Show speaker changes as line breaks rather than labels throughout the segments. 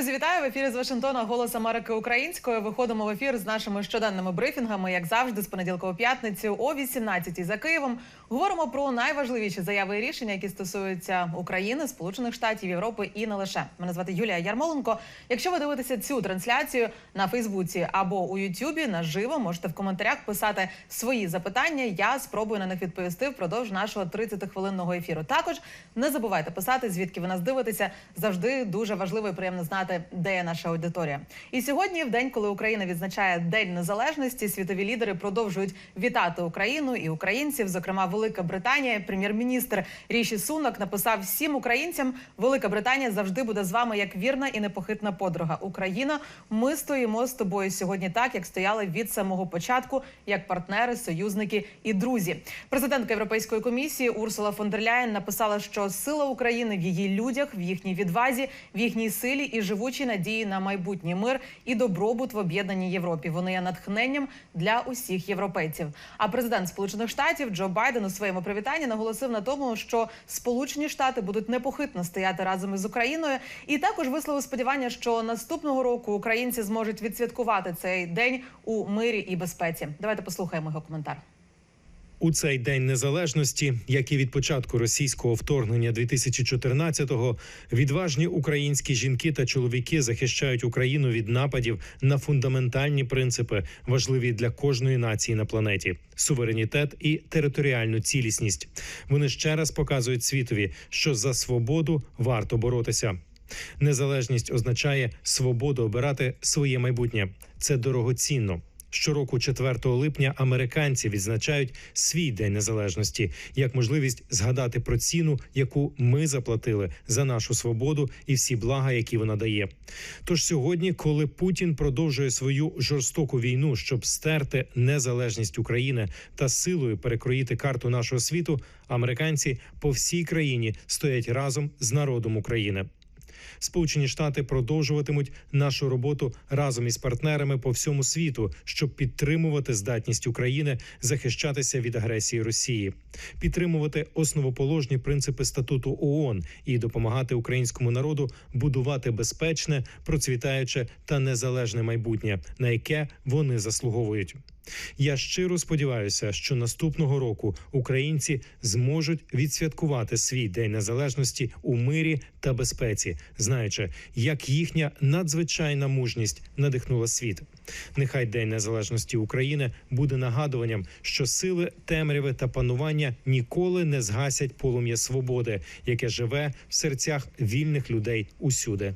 Друзі, вітаю в ефірі з Вашингтона. Голос Америки українською. Виходимо в ефір з нашими щоденними брифінгами, як завжди, з понеділка у п'ятницю о 18 за Києвом. Говоримо про найважливіші заяви і рішення, які стосуються України, Сполучених Штатів, Європи і не лише. Мене звати Юлія Ярмоленко. Якщо ви дивитеся цю трансляцію на Фейсбуці або у Ютубі наживо, можете в коментарях писати свої запитання. Я спробую на них відповісти впродовж нашого 30-хвилинного ефіру. Також не забувайте писати, звідки ви нас дивитеся. Завжди дуже важливо і приємно знати, де є наша аудиторія. І сьогодні, в день, коли Україна відзначає День Незалежності, світові лідери продовжують вітати Україну і українців. Зокрема, Велика Британія, прем'єр-міністр Ріші Сунок написав всім українцям: Велика Британія завжди буде з вами як вірна і непохитна подруга. Україна, ми стоїмо з тобою сьогодні, так як стояли від самого початку, як партнери, союзники і друзі. Президентка Європейської комісії Урсула фон дер Ляєн написала, що сила України в її людях, в їхній відвазі, в їхній силі і живучій надії на майбутній мир і добробут в об'єднаній Європі. Вони є натхненням для усіх європейців. А президент Сполучених Штатів Джо Байден у своєму привітанні наголосив на тому, що Сполучені Штати будуть непохитно стояти разом із Україною, і також висловив сподівання, що наступного року українці зможуть відсвяткувати цей день у мирі і безпеці. Давайте послухаємо його коментар.
У цей день незалежності, як і від початку російського вторгнення 2014-го, відважні українські жінки та чоловіки захищають Україну від нападів на фундаментальні принципи, важливі для кожної нації на планеті: суверенітет і територіальну цілісність. Вони ще раз показують світові, що за свободу варто боротися. Незалежність означає свободу обирати своє майбутнє. Це дорогоцінно. Щороку, 4 липня, американці відзначають свій день незалежності як можливість згадати про ціну, яку ми заплатили за нашу свободу і всі блага, які вона дає. Тож сьогодні, коли Путін продовжує свою жорстоку війну, щоб стерти незалежність України та силою перекроїти карту нашого світу, американці по всій країні стоять разом з народом України. Сполучені Штати продовжуватимуть нашу роботу разом із партнерами по всьому світу, щоб підтримувати здатність України захищатися від агресії Росії, підтримувати основоположні принципи статуту ООН і допомагати українському народу будувати безпечне, процвітаюче та незалежне майбутнє, на яке вони заслуговують. Я щиро сподіваюся, що наступного року українці зможуть відсвяткувати свій день незалежності у мирі та безпеці, знаючи, як їхня надзвичайна мужність надихнула світ. Нехай День Незалежності України буде нагадуванням, що сили темряви та панування ніколи не згасять полум'я свободи, яке живе в серцях вільних людей усюди.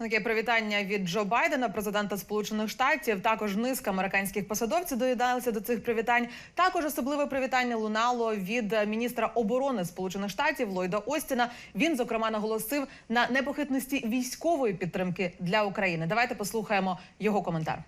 Таке привітання від Джо Байдена, президента Сполучених Штатів. Також низка американських посадовців доєдналися до цих привітань. Також особливе привітання лунало від міністра оборони Сполучених Штатів Ллойда Остіна. Він зокрема наголосив на непохитності військової підтримки для України. Давайте послухаємо його коментар.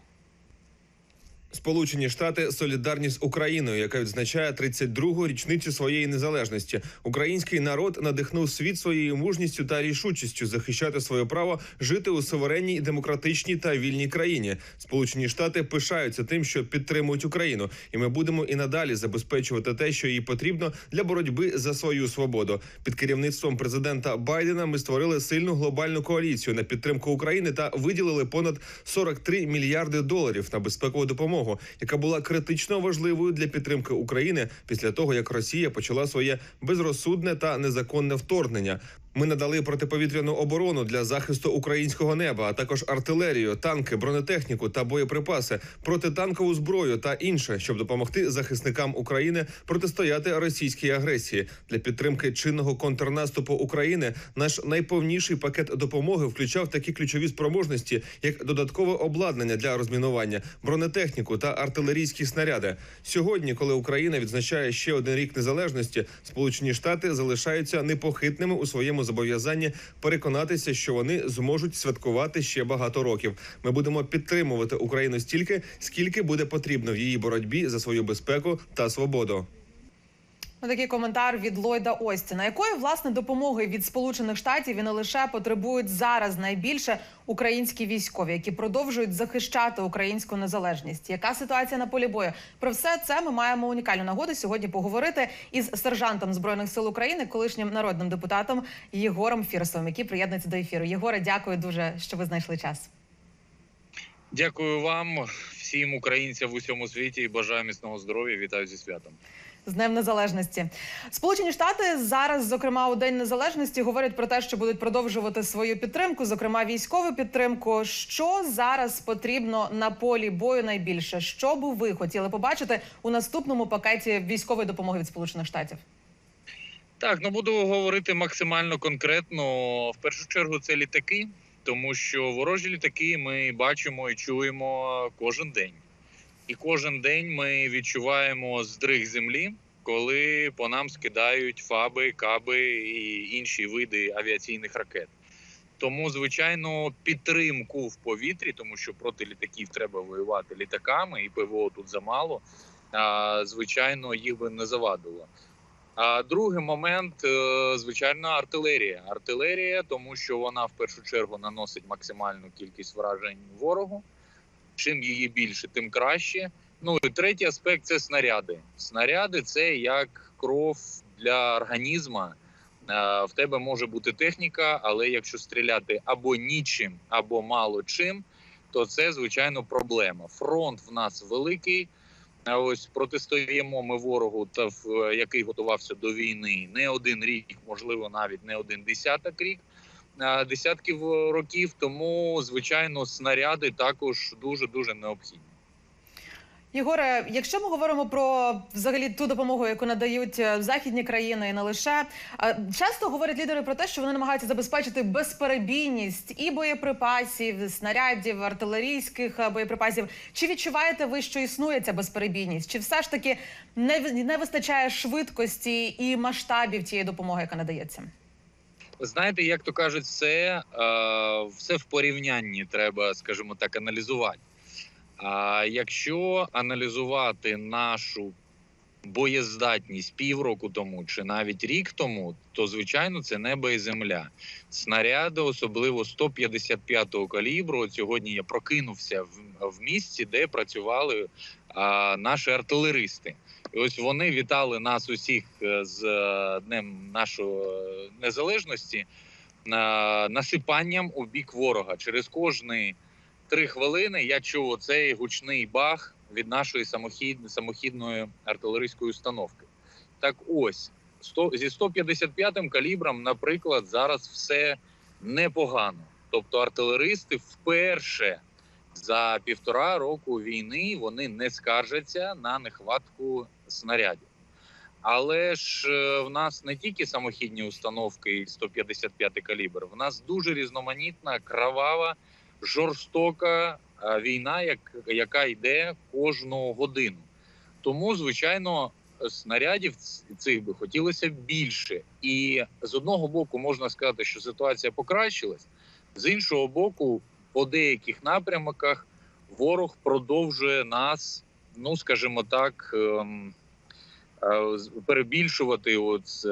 Сполучені Штати солідарні з Україною, яка відзначає 32-гу річницю своєї незалежності. Український народ надихнув світ своєю мужністю та рішучістю захищати своє право жити у суверенній, демократичній та вільній країні. Сполучені Штати пишаються тим, що підтримують Україну, і ми будемо і надалі забезпечувати те, що їй потрібно для боротьби за свою свободу. Під керівництвом президента Байдена ми створили сильну глобальну коаліцію на підтримку України та виділили понад 43 мільярди доларів на безпекову допомогу яка була критично важливою для підтримки України після того, як Росія почала своє безрозсудне та незаконне вторгнення. Ми надали протиповітряну оборону для захисту українського неба, а також артилерію, танки, бронетехніку та боєприпаси, протитанкову зброю та інше, щоб допомогти захисникам України протистояти російській агресії для підтримки чинного контрнаступу України. Наш найповніший пакет допомоги включав такі ключові спроможності, як додаткове обладнання для розмінування, бронетехніку та артилерійські снаряди. Сьогодні, коли Україна відзначає ще один рік незалежності, Сполучені Штати залишаються непохитними у своєму зобов'язанні переконатися, що вони зможуть святкувати ще багато років. Ми будемо підтримувати Україну стільки, скільки буде потрібно в її боротьбі за свою безпеку та свободу.
Ну, Такий коментар від Ллойда Остіна. Якої власне допомоги від Сполучених Штатів і не лише потребують зараз найбільше українські військові, які продовжують захищати українську незалежність? Яка ситуація на полі бою? Про все це ми маємо унікальну нагоду сьогодні поговорити із сержантом збройних сил України, колишнім народним депутатом Єгором Фірсовим, який приєднується до ефіру. Єгоре, дякую дуже, що ви знайшли час.
Дякую вам, всім українцям в усьому світі і бажаю міцного здоров'я. Вітаю зі святом.
З Днем Незалежності Сполучені Штати зараз, зокрема у День Незалежності, говорять про те, що будуть продовжувати свою підтримку, зокрема військову підтримку. Що зараз потрібно на полі бою найбільше? Що би ви хотіли побачити у наступному пакеті військової допомоги від Сполучених Штатів?
Так, ну буду говорити максимально конкретно. В першу чергу це літаки, тому що ворожі літаки ми бачимо і чуємо кожен день. І кожен день ми відчуваємо здриг землі, коли по нам скидають фаби, каби і інші види авіаційних ракет. Тому, звичайно, підтримку в повітрі, тому що проти літаків треба воювати літаками, і ПВО тут замало. А, звичайно, їх би не завадило. А другий момент, е, звичайно, артилерія. Артилерія, тому що вона в першу чергу наносить максимальну кількість вражень ворогу. Чим її більше, тим краще. Ну і третій аспект це снаряди. Снаряди це як кров для організму. Е, В тебе може бути техніка, але якщо стріляти або нічим, або мало чим, то це звичайно проблема. Фронт в нас великий. Ось протистоїмо ми ворогу, та в який готувався до війни не один рік, можливо, навіть не один десяток рік, десятків років. Тому звичайно снаряди також дуже дуже необхідні.
Єгоре, якщо ми говоримо про взагалі ту допомогу, яку надають е, західні країни, і не лише часто говорять лідери про те, що вони намагаються забезпечити безперебійність і боєприпасів, снарядів, артилерійських е, боєприпасів. Чи відчуваєте ви, що існує ця безперебійність? Чи все ж таки не, не вистачає швидкості і масштабів тієї допомоги, яка надається?
Знаєте, як то кажуть, все, е, все в порівнянні треба, скажімо так, аналізувати. А якщо аналізувати нашу боєздатність півроку тому чи навіть рік тому, то звичайно це небо і земля. Снаряди, особливо 155-го калібру. Сьогодні я прокинувся в, місці, де працювали а, наші артилеристи. І ось вони вітали нас усіх е, з е, днем нашої е, незалежності насипанням у бік ворога. Через кожні три хвилини я чув оцей гучний бах від нашої самохід... самохідної артилерійської установки. Так ось 100... зі 155-м калібром, наприклад, зараз все непогано. Тобто артилеристи вперше за півтора року війни вони не скаржаться на нехватку снарядів. Але ж е, в нас не тільки самохідні установки і 155 калібр, в нас дуже різноманітна, кровава, жорстока е, війна, як, яка йде кожну годину. Тому, звичайно, снарядів цих би хотілося більше. І з одного боку можна сказати, що ситуація покращилась, з іншого боку, по деяких напрямках ворог продовжує нас, ну скажімо так, ем, е, перебільшувати от, е,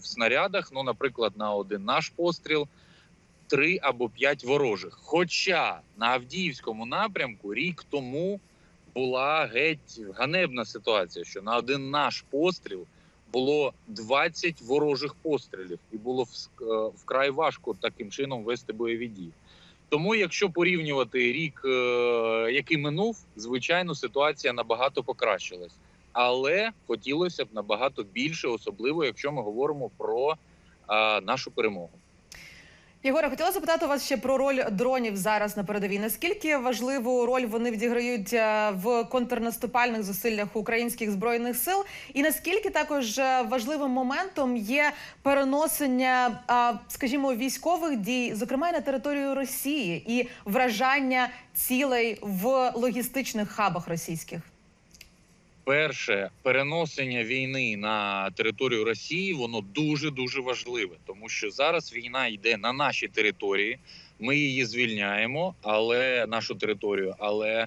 в снарядах. Ну, наприклад, на один наш постріл. Три або п'ять ворожих. Хоча на Авдіївському напрямку рік тому була геть ганебна ситуація, що на один наш постріл було 20 ворожих пострілів, і було е, вкрай важко таким чином вести бойові дії. Тому, якщо порівнювати рік, е, який минув, звичайно, ситуація набагато покращилась. Але хотілося б набагато більше, особливо якщо ми говоримо про е, нашу перемогу.
Єгоре, хотіла запитати вас ще про роль дронів зараз на передовій. Наскільки важливу роль вони відіграють е, в контрнаступальних зусиллях українських збройних сил, і наскільки також е, важливим моментом є переносення, скажімо, військових дій, зокрема на територію Росії, і вражання цілей в логістичних хабах російських?
Перше переносення війни на територію Росії воно дуже дуже важливе, тому що зараз війна йде на нашій території. Ми її звільняємо, але нашу територію, але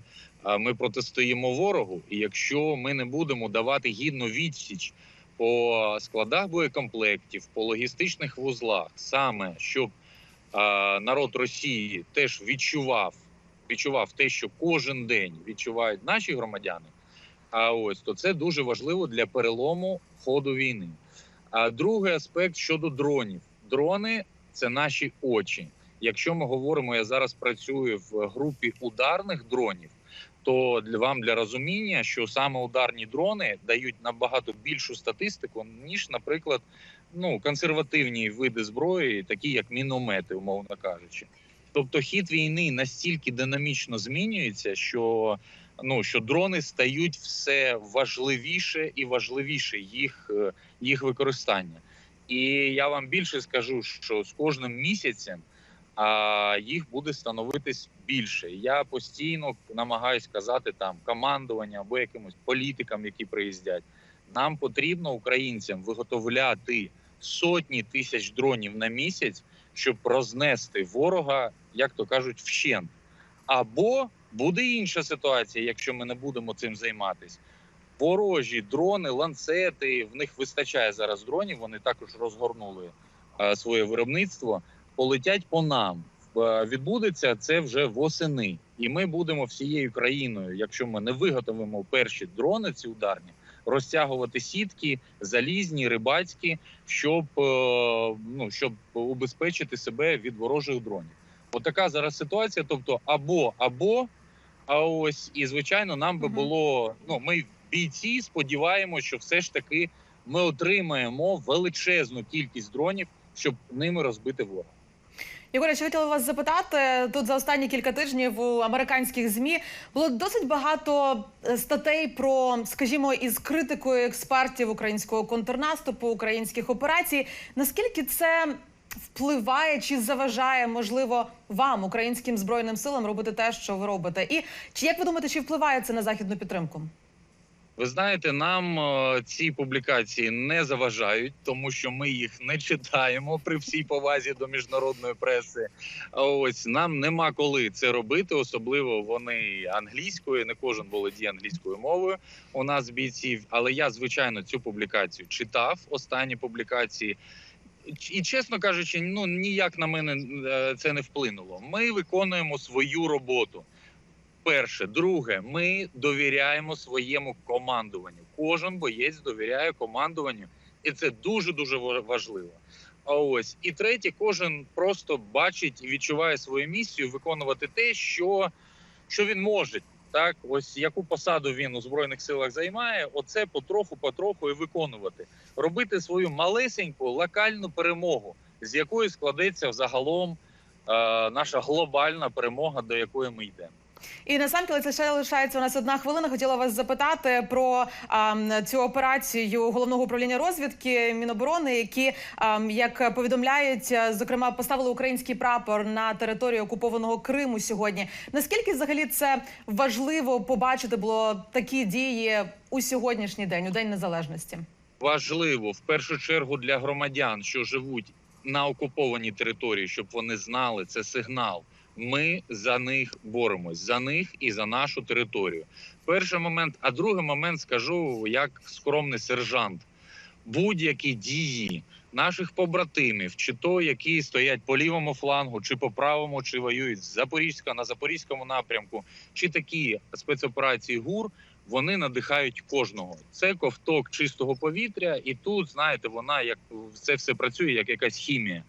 ми протистоїмо ворогу. І якщо ми не будемо давати гідну відсіч по складах боєкомплектів, по логістичних вузлах, саме щоб народ Росії теж відчував, відчував те, що кожен день відчувають наші громадяни. А ось то це дуже важливо для перелому ходу війни. А другий аспект щодо дронів: дрони це наші очі. Якщо ми говоримо, я зараз працюю в групі ударних дронів, то для вам для розуміння, що саме ударні дрони дають набагато більшу статистику, ніж, наприклад, ну консервативні види зброї, такі як міномети, умовно кажучи. Тобто хід війни настільки динамічно змінюється, що ну що дрони стають все важливіше і важливіше їх, е, їх використання. І я вам більше скажу, що з кожним місяцем а, їх буде становитись більше. Я постійно намагаюсь казати там командування або якимось політикам, які приїздять. Нам потрібно українцям виготовляти сотні тисяч дронів на місяць, щоб рознести ворога, як то кажуть, вщент. Або буде інша ситуація, якщо ми не будемо цим займатися. Ворожі дрони, ланцети, в них вистачає зараз дронів. Вони також розгорнули е, своє виробництво. Полетять по нам. Е, відбудеться це вже восени, і ми будемо всією країною, якщо ми не виготовимо перші дрони, ці ударні, розтягувати сітки, залізні, рибацькі, щоб е, ну щоб убезпечити себе від ворожих дронів. Отака зараз ситуація. Тобто, або або, а ось і звичайно, нам би було. Ну, ми бійці сподіваємося, що все ж таки ми отримаємо величезну кількість дронів, щоб ними розбити ворога.
Єгоре, ще хотіла вас запитати тут за останні кілька тижнів у американських змі було досить багато е, статей про, скажімо, із критикою експертів українського контрнаступу, українських операцій. Наскільки це впливає чи заважає, можливо, вам, українським збройним силам, робити те, що ви робите? І чи як ви думаєте, чи впливає це на західну підтримку?
Ви знаєте, нам е, ці публікації не заважають, тому що ми їх не читаємо при всій повазі до міжнародної преси. Ось нам нема коли це робити, особливо вони англійською. Не кожен володіє англійською мовою. У нас бійців, але я звичайно цю публікацію читав. Останні публікації. І чесно кажучи, ну ніяк на мене е, це не вплинуло. Ми виконуємо свою роботу. Перше, друге, ми довіряємо своєму командуванню. Кожен боєць довіряє командуванню, і це дуже дуже важливо. А ось і третє, кожен просто бачить і відчуває свою місію виконувати те, що, що він може. Так, ось яку посаду він у збройних силах займає, оце потроху, потроху і виконувати, робити свою малесеньку локальну перемогу, з якої складеться взагалом е, наша глобальна перемога, до якої ми йдемо.
І насамкінець ще лишається у нас одна хвилина. Хотіла вас запитати про а, цю операцію головного управління розвідки Міноборони, які, а, як повідомляють, зокрема поставили український прапор на території окупованого Криму сьогодні. Наскільки взагалі це важливо побачити було такі дії у сьогоднішній день, у день незалежності?
Важливо в першу чергу для громадян, що живуть на окупованій території, щоб вони знали це сигнал. Ми за них боремось, за них і за нашу територію. Перший момент, а другий момент скажу як скромний сержант. Будь-які дії наших побратимів, чи то які стоять по лівому флангу, чи по правому, чи воюють з Запорізька на запорізькому напрямку, чи такі спецоперації ГУР, вони надихають кожного. Це ковток чистого повітря, і тут знаєте, вона як це все працює, як якась хімія.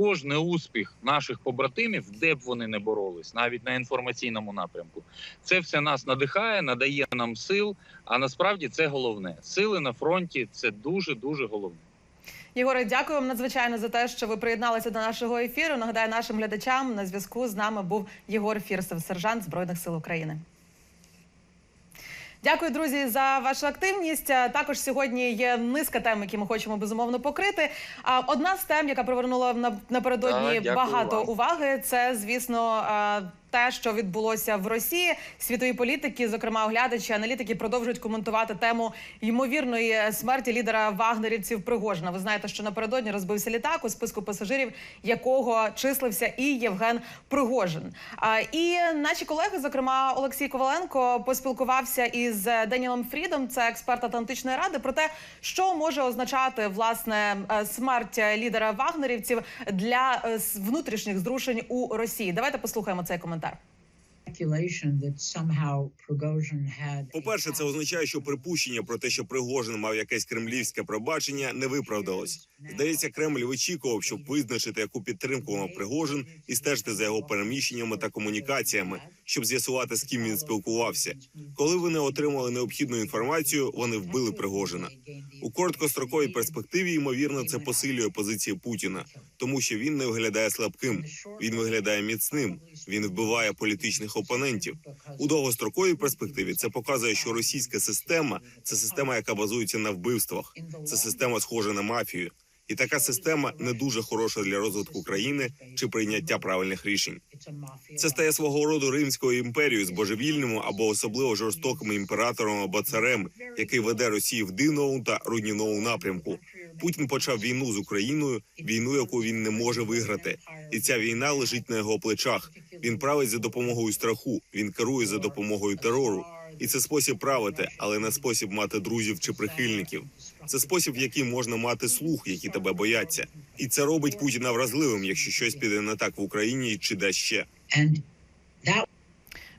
Кожний успіх наших побратимів, де б вони не боролись, навіть на інформаційному напрямку, це все нас надихає, надає нам сил. А насправді це головне. Сили на фронті це дуже дуже головне.
Єгоре, дякую вам надзвичайно за те, що ви приєдналися до нашого ефіру. Нагадаю нашим глядачам на зв'язку з нами був Єгор Фірсов, сержант збройних сил України. Дякую, друзі, за вашу активність. Також сьогодні є низка тем, які ми хочемо безумовно покрити. А одна з тем, яка привернула на- напередодні
Так,
багато
вам.
уваги, це звісно а, те, що відбулося в Росії. Світові політики, зокрема оглядачі, аналітики, продовжують коментувати тему ймовірної смерті лідера вагнерівців Пригожина. Ви знаєте, що напередодні розбився літак у списку пасажирів, якого числився і Євген Пригожин. І наші колеги, зокрема Олексій Коваленко, поспілкувався із Деніелом Фрідом, це експерт Атлантичної ради, про те, що може означати власне е, смерть лідера вагнерівців для е, внутрішніх зрушень у Росії. Давайте послухаємо цей коментар.
По-перше, це означає, що припущення про те, що Пригожин мав якесь кремлівське пробачення, не виправдалось. Здається, Кремль вичікував, щоб визначити, яку підтримку мав Пригожин, і стежити за його переміщеннями та комунікаціями, щоб з'ясувати, з ким він спілкувався. Коли вони отримали необхідну інформацію, вони вбили Пригожина. У короткостроковій перспективі, ймовірно, це посилює позиції Путіна, тому що він не виглядає слабким, він виглядає міцним. Він вбиває політичних опонентів. У довгостроковій перспективі це показує, що російська система це система, яка базується на вбивствах. Це система схожа на мафію, і така система не дуже хороша для розвитку країни чи прийняття правильних рішень. Це стає свого роду римською імперією з божевільним або особливо жорстоким імператором або царем, який веде Росію в дивному та руйнівному напрямку. Путін почав війну з Україною, війну, яку він не може виграти, і ця війна лежить на його плечах. Він править за допомогою страху. Він керує за допомогою терору. І це спосіб правити, але не спосіб мати друзів чи прихильників. Це спосіб, в який можна мати слух, які тебе бояться, і це робить Путіна вразливим, якщо щось піде не так в Україні чи де ще.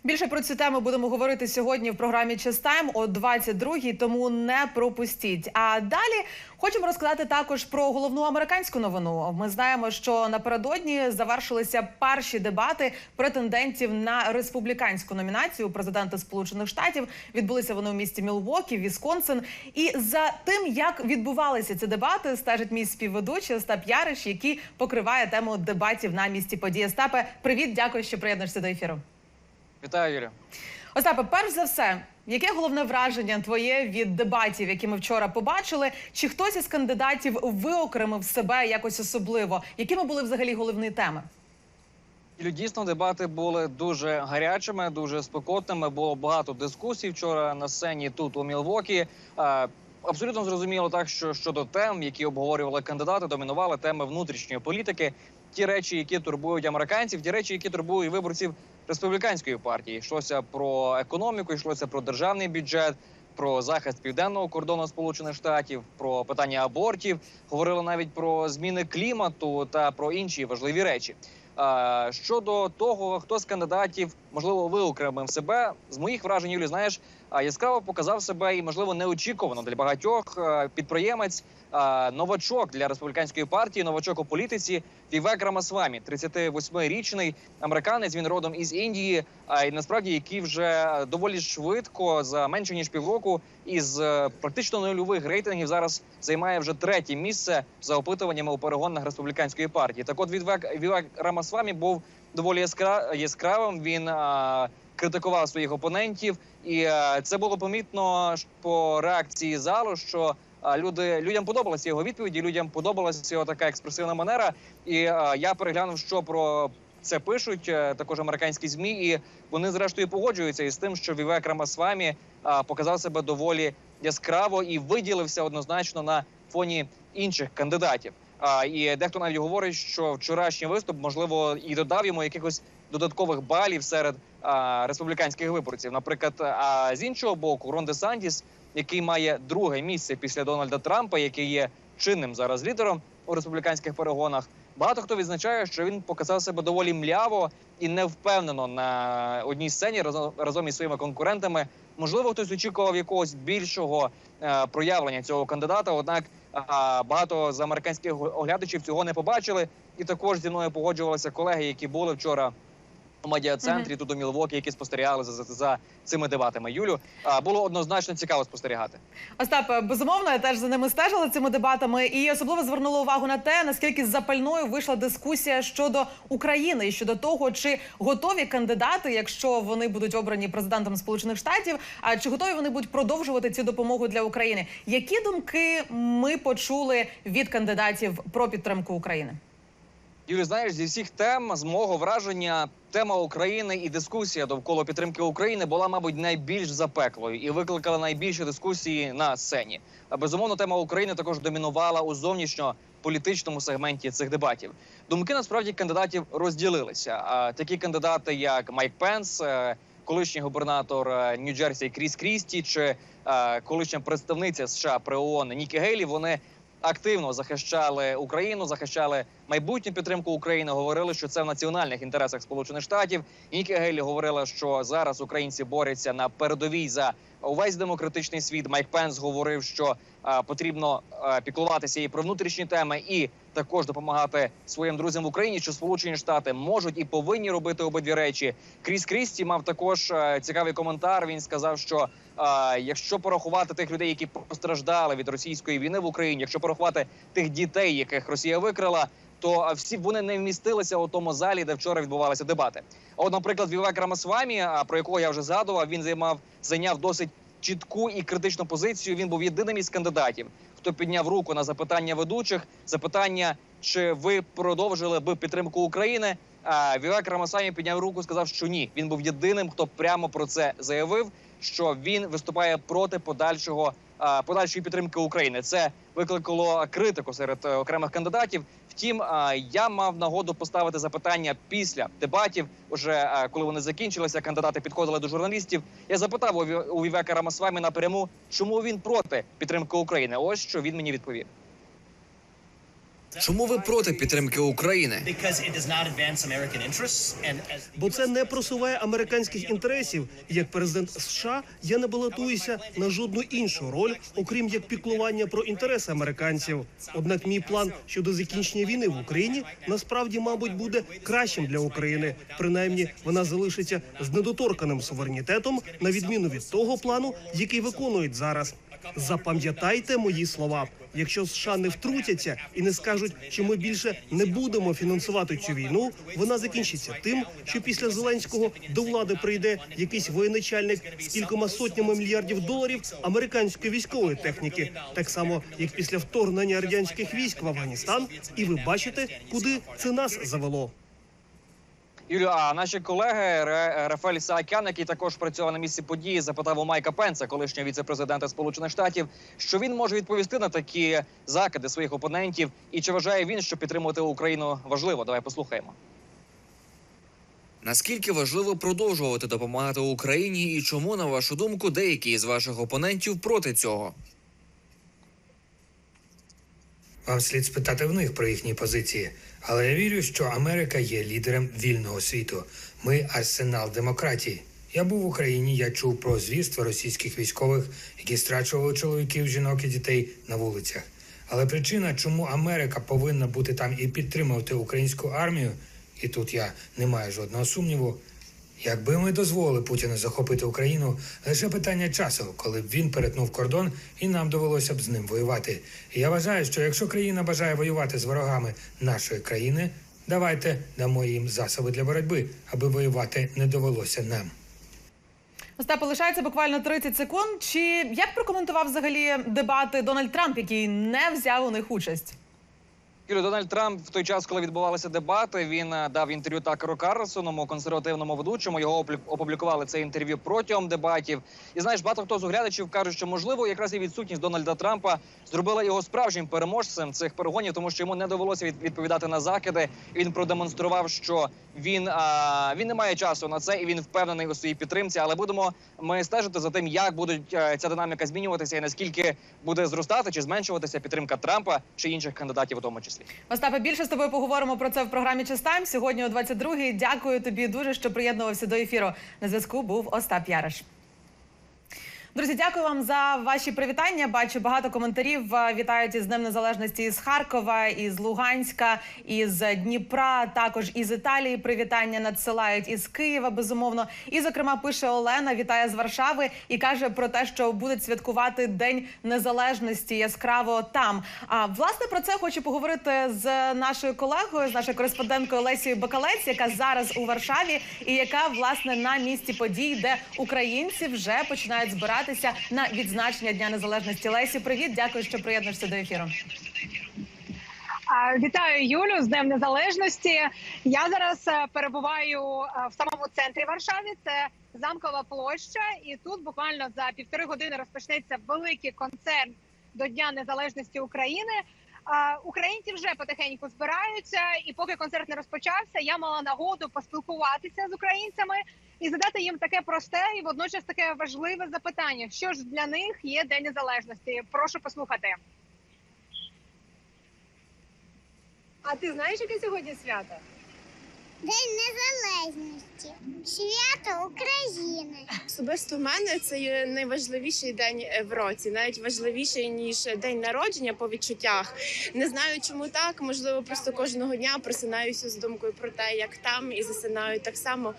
Більше про цю тему будемо говорити сьогодні в програмі Честайм о 22-й, тому не пропустіть. А далі хочемо розказати також про головну американську новину. Ми знаємо, що напередодні завершилися перші дебати претендентів на республіканську номінацію президента Сполучених Штатів. Відбулися вони у місті Мілвокі, Вісконсин. І за тим, як відбувалися ці дебати, стежить мій співведучий Остап Яриш, який покриває тему дебатів на місці події. Остапе, привіт, дякую, що приєднуєшся до ефіру.
Вітаю, Юрія.
Остапе, перш за все, яке головне враження твоє від дебатів, які ми вчора побачили? Чи хтось із кандидатів виокремив себе якось особливо? Якими були взагалі головні теми?
І дійсно дебати були дуже гарячими, дуже спекотними. Було багато дискусій вчора на сцені тут у Мілвокі. Абсолютно зрозуміло так, що щодо тем, які обговорювали кандидати, домінували теми внутрішньої політики, ті речі, які турбують американців, ті речі, які турбують виборців республіканської партії. Йшлося про економіку, йшлося про державний бюджет, про захист південного кордону Сполучених Штатів, про питання абортів. Говорили навіть про зміни клімату та про інші важливі речі. Щодо того, хто з кандидатів можливо виокремив себе, з моїх вражень, Юлі, знаєш, яскраво показав себе і можливо неочікувано для багатьох підприємець, новачок для республіканської партії, новачок у політиці Вівек Рамасвамі, 38-річний американець. Він родом із Індії, і насправді який вже доволі швидко за менше ніж півроку із е, практично нульових рейтингів зараз займає вже третє місце за опитуваннями у перегонах республіканської партії. Так, от Вівек, Рамасвамі був доволі яскра, яскравим. Він критикував своїх опонентів, і це було помітно по реакції залу, що люди людям подобалися його відповіді. Людям подобалася його така експресивна манера. І я переглянув, що про це пишуть е, також американські змі, і вони зрештою погоджуються із тим, що Вівек Рамасвамі показав себе доволі яскраво і виділився однозначно на фоні інших кандидатів. І дехто навіть говорить, що вчорашній виступ можливо і додав йому якихось додаткових балів серед республіканських виборців. Наприклад, а з іншого боку, Рон Де Сантіс, який має друге місце після Дональда Трампа, який є чинним зараз лідером у республіканських перегонах. Багато хто відзначає, що він показав себе доволі мляво і невпевнено на одній сцені разом, разом із своїми конкурентами. Можливо, хтось очікував якогось більшого е, проявлення цього кандидата. Однак багато з американських оглядачів цього не побачили. І також зі мною погоджувалися колеги, які були вчора медіа-центрі тут у Мілвокі, які спостерігали за, за, за цими дебатами. Юлю було однозначно цікаво спостерігати.
Остап, безумовно, я теж за ними стежила цими дебатами, і особливо звернула увагу на те, наскільки запальною вийшла дискусія щодо України і щодо того, чи готові кандидати, якщо вони будуть обрані президентом Сполучених Штатів, а чи готові вони будуть продовжувати цю допомогу для України? Які думки ми почули від кандидатів про підтримку України?
Юлі, знаєш, зі всіх тем з мого враження тема України і дискусія довкола підтримки України була, мабуть, найбільш запеклою і викликала найбільші дискусії на сцені. Безумовно, тема України також домінувала у зовнішньополітичному сегменті цих дебатів. Думки насправді кандидатів розділилися. Такі кандидати, як Майк Пенс, е, колишній губернатор е, Нью-Джерсі Кріс Крісті, чи е, колишня представниця США при ООН Нікі Гейлі, вони активно захищали Україну, захищали майбутню підтримку України. Говорили, що це в національних інтересах Сполучених Штатів. Нікі Гейлі говорила, що зараз українці борються на передовій за увесь демократичний світ. Майк Пенс говорив, що а, потрібно а, піклуватися і про внутрішні теми, і також допомагати своїм друзям в Україні, що Сполучені Штати можуть і повинні робити обидві речі. Кріс Крісті мав також е, цікавий коментар. Він сказав, що е, якщо порахувати тих людей, які постраждали від російської війни в Україні, якщо порахувати тих дітей, яких Росія викрала. То всі вони не вмістилися у тому залі, де вчора відбувалися дебати. От, наприклад, Вівек Рамасвамі, про якого я вже згадував, він займав зайняв досить чітку і критичну позицію. Він був єдиним із кандидатів, хто підняв руку на запитання ведучих, запитання, чи ви продовжили би підтримку України. А Вівек Рамасамі підняв руку, сказав, що ні. Він був єдиним, хто прямо про це заявив, що він виступає проти подальшого подальшої підтримки України. Це викликало критику серед е, окремих кандидатів. Втім, я мав нагоду поставити запитання після дебатів. Уже коли вони закінчилися, кандидати підходили до журналістів. Я запитав у Вівека Рамасвамі напряму, чому він проти підтримки України. Ось що він мені відповів.
Чому ви проти підтримки України?
бо це не просуває американських інтересів. І Як президент США я не балотуюся на жодну іншу роль, окрім як піклування про інтереси американців. Однак мій план щодо закінчення війни в Україні насправді, мабуть, буде кращим для України. Принаймні, вона залишиться з недоторканим суверенітетом, на відміну від того плану, який виконують зараз. Запам'ятайте мої слова. Якщо США не втрутяться і не скажуть, що ми більше не будемо фінансувати цю війну, вона закінчиться тим, що після Зеленського до влади прийде якийсь воєначальник з кількома сотнями мільярдів доларів американської військової техніки, так само як після вторгнення радянських військ в Афганістан. І ви бачите, куди це нас завело.
Юлію, а наші колеги Ре- Рафаель Саакян, який також працював на місці події, запитав у Майка Пенса, колишнього віце-президента Сполучених Штатів, що він може відповісти на такі закиди своїх опонентів, і чи вважає він, що підтримувати Україну важливо? Давай послухаємо.
Наскільки важливо продовжувати допомагати Україні, і чому, на вашу думку, деякі з ваших опонентів проти цього?
Вам слід спитати в них про їхні позиції. Але я вірю, що Америка є лідером вільного світу. Ми арсенал демократії. Я був в Україні, я чув про звірства російських військових, які страчували чоловіків, жінок і дітей на вулицях. Але причина, чому Америка повинна бути там і підтримувати українську армію, і тут я не маю жодного сумніву. Якби ми дозволили Путіну захопити Україну, лише питання часу, коли б він перетнув кордон, і нам довелося б з ним воювати. І я вважаю, що якщо країна бажає воювати з ворогами нашої країни, давайте дамо їм засоби для боротьби, аби воювати не довелося нам.
Остапе, лишається буквально 30 секунд. Чи як прокоментував взагалі дебати Дональд Трамп, який не взяв у них участь?
Юлію, Дональд Трамп в той час, коли відбувалися дебати, він е, дав інтерв'ю Такеру Карлсоному, консервативному ведучому. Його опублікували це інтерв'ю протягом дебатів. І знаєш, багато хто з оглядачів кажуть, що можливо якраз і відсутність Дональда Трампа зробила його справжнім переможцем цих перегонів, тому що йому не довелося відповідати на закиди. Він продемонстрував, що він, а, він не має часу на це, і він впевнений у своїй підтримці. Але будемо ми стежити за тим, як будуть е, ця динаміка змінюватися, і наскільки буде зростати чи зменшуватися підтримка Трампа чи інших кандидатів, у тому числі.
Остапе, більше з тобою поговоримо про це в програмі Чистайм сьогодні о 22-й. Дякую тобі дуже, що приєднувався до ефіру. На зв'язку був Остап Яриш. Друзі, дякую вам за ваші привітання. Бачу багато коментарів. Е, Вітають із Днем Незалежності із Харкова, із Луганська, із Дніпра, також із Італії. Привітання надсилають із Києва, безумовно. І, зокрема, пише Олена, вітає з Варшави і каже про те, що будуть святкувати День Незалежності яскраво там. А власне про це хочу поговорити з нашою колегою, з нашою кореспонденткою Лесією Бакалець, яка зараз у Варшаві, і яка власне на місці подій, де українці вже починають збиратися на відзначення Дня Незалежності. Лесі, привіт, дякую, що приєднуєшся до ефіру.
Вітаю Юлю з Днем Незалежності. Я зараз е, перебуваю е, в самому центрі Варшави. Це замкова площа, і тут буквально за півтори години розпочнеться великий концерт до Дня Незалежності України. Українці вже потихеньку збираються, і поки концерт не розпочався, я мала нагоду поспілкуватися з українцями і задати їм таке просте і водночас таке важливе запитання: що ж для них є День Незалежності? Прошу послухати. А ти знаєш, яке сьогодні свято?
День незалежності, свято України.
Особисто в мене це є найважливіший день в році, навіть важливіший ніж день народження по відчуттях. Не знаю, чому так. Можливо, просто кожного дня просинаюся з думкою про те, як там, і засинаю так само.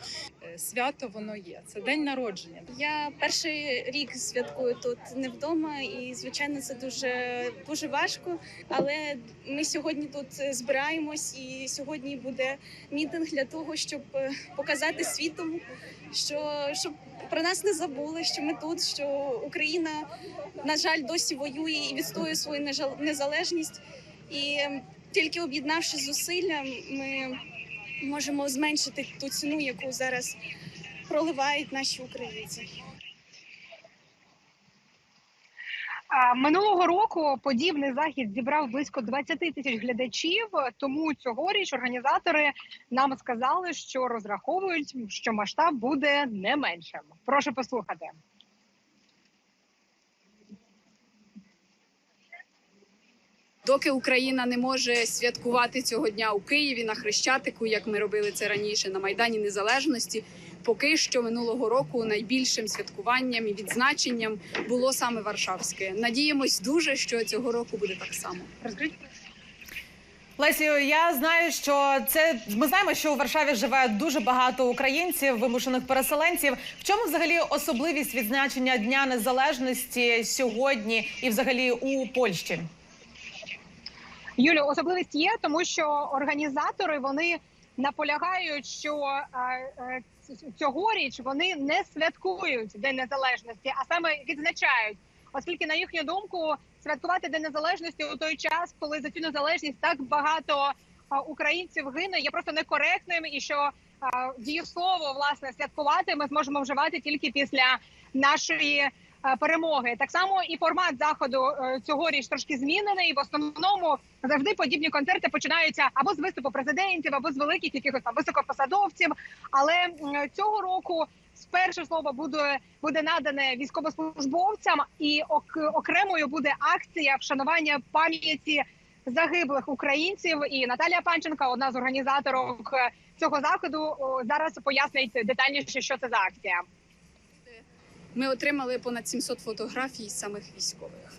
Свято воно є. Це день народження.
Я перший рік святкую тут не вдома, і звичайно це дуже дуже важко. Але ми сьогодні тут збираємось, і сьогодні буде мітинг для того, щоб е, показати світу, що щоб про нас не забули, що ми тут, що Україна на жаль досі воює і відстоює свою незалежність. І ем, тільки об'єднавши зусилля, ми можемо зменшити ту ціну, яку зараз проливають наші українці.
Минулого року подібний захід зібрав близько 20 тисяч глядачів. Тому цьогоріч організатори нам сказали, що розраховують, що масштаб буде не меншим. Прошу послухати.
Доки Україна не може святкувати цього дня у Києві на Хрещатику, як ми робили це раніше на Майдані Незалежності. Поки що минулого року найбільшим святкуванням і відзначенням було саме Варшавське. Надіємось дуже, що цього року буде так само.
Розкажіть.
Лесію, я знаю, що це ми знаємо, що у Варшаві живе дуже багато українців, вимушених переселенців. В чому взагалі особливість відзначення Дня Незалежності сьогодні і взагалі у Польщі?
Юлю, особливість є, тому що організатори вони наполягають, що е, е, цьогоріч вони не святкують День Незалежності, а саме відзначають, оскільки на їхню думку святкувати День Незалежності у той час, коли за цю незалежність так багато е, українців гине, є просто некоректним, і що дієслово власне святкувати ми зможемо вживати тільки після нашої перемоги. Так само і формат заходу е, цьогоріч трошки змінений. В основному завжди подібні концерти починаються або з виступу президентів, або з великих якихось там високопосадовців. Але цього року спершу слово буде буде надане військовослужбовцям, і ок, окремою буде акція вшанування пам'яті загиблих українців. І Наталія Панченка, одна з організаторів е, цього заходу, зараз пояснить детальніше, що це за акція.
Ми отримали понад 700 фотографій самих військових.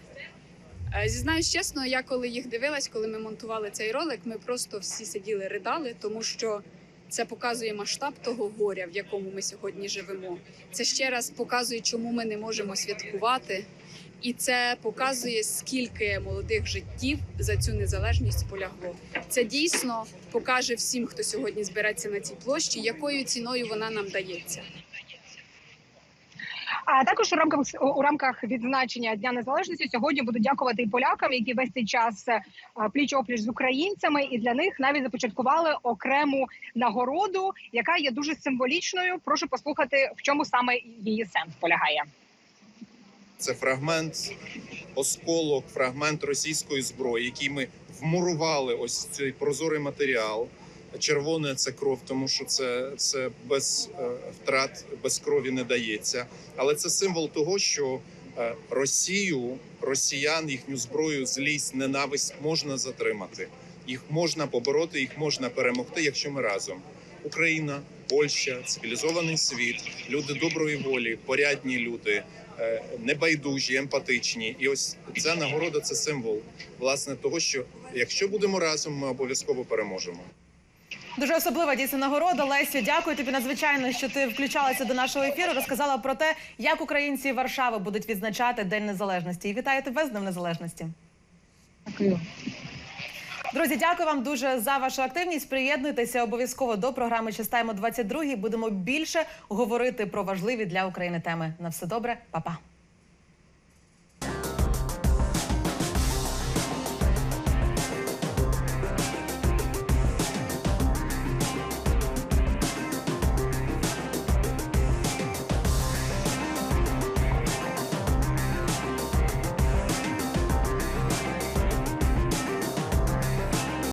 Е, Зізнаюсь чесно, я коли їх дивилась, коли ми монтували цей ролик, ми просто всі сиділи, ридали, тому що це показує масштаб того горя, в якому ми сьогодні живемо. Це ще раз показує, чому ми не можемо святкувати, і це показує, скільки молодих життів за цю незалежність полягло. Це дійсно покаже всім, хто сьогодні збереться на цій площі, якою ціною вона нам дається.
А також у рамках у рамках відзначення Дня Незалежності сьогодні буду дякувати і полякам, які весь цей час пліч опліч з українцями, і для них навіть започаткували окрему нагороду, яка є дуже символічною. Прошу послухати, в чому саме її сенс полягає.
Це фрагмент осколок, фрагмент російської зброї, який ми вмурували. Ось цей прозорий матеріал. Червоне це кров, тому що це, це без е, втрат, без крові не дається. Але це символ того, що е, Росію, росіян, їхню зброю, злість, ненависть можна затримати. Їх можна побороти, їх можна перемогти, якщо ми разом. Україна, Польща, цивілізований світ, люди доброї волі, порядні люди, е, небайдужі, емпатичні. І ось ця нагорода це символ власне того, що якщо будемо разом, ми обов'язково переможемо.
Дуже особлива дійсно нагорода. Лесю, дякую тобі надзвичайно, що ти включалася до нашого ефіру. Розказала про те, як українці Варшави будуть відзначати День Незалежності. І вітаю тебе з Днем Незалежності.
Дякую.
Друзі, дякую вам дуже за вашу активність. Приєднуйтеся обов'язково до програми Чистаємо 22 Будемо більше говорити про важливі для України теми. На все добре, Па-па.